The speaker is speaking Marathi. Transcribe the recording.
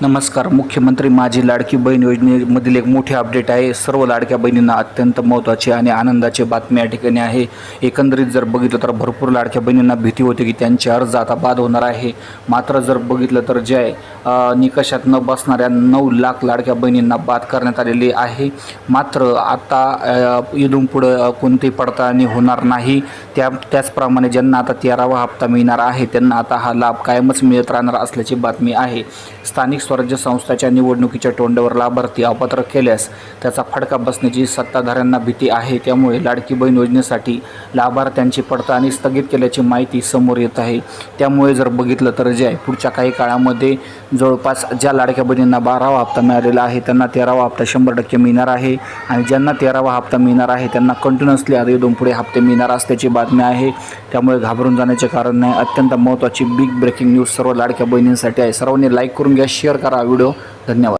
नमस्कार मुख्यमंत्री माझी लाडकी बहीण योजनेमधील एक मोठी अपडेट आहे. सर्व लाडक्या बहिणींना अत्यंत महत्त्वाची आणि आनंदाची बातमी या ठिकाणी आहे. एकंदरीत जर बघितलं तर भरपूर लाडक्या बहिणींना भीती होती की त्यांचे अर्ज आता बाद होणार आहे. मात्र जर बघितलं तर जे आहे निकषात न बसणाऱ्या नऊ लाख लाडक्या बहिणींना बाद करण्यात आलेली आहे. मात्र आता इथून पुढं कोणती पडताळणी होणार नाही. त्या त्याचप्रमाणे ज्यांना आता तेरावा हप्ता मिळणार आहे त्यांना आता हा लाभ कायमच मिळत राहणार असल्याची बातमी आहे. स्थानिक स्वराज्य संस्थाच्या निवडणुकीच्या तोंडावर लाभार्थी अपात्र केल्यास त्याचा फडका बसण्याची सत्ताधाऱ्यांना भीती आहे. त्यामुळे लाडकी बहीण योजनेसाठी लाभार्थ्यांची पडताळणी स्थगित केल्याची माहिती समोर येत आहे. त्यामुळे जर बघितलं तर जे आहे पुढच्या काही काळामध्ये जवळपास ज्या लाडक्या बहिणींना बारावा हप्ता मिळालेला आहे त्यांना तेरावा हप्ता शंभर टक्के मिळणार आहे. आणि ज्यांना तेरावा हप्ता मिळणार आहे त्यांना कंटिन्युअसली आधी दोन पुढे हप्ते मिळणार असल्याची बातमी आहे. त्यामुळे घाबरून जाण्याचे कारण नाही. अत्यंत महत्त्वाची बिग ब्रेकिंग न्यूज सर्व लाडक्या बहिणींसाठी आहे. सर्वांनी लाईक करून घ्या शेअर करा व्हिडिओ. धन्यवाद.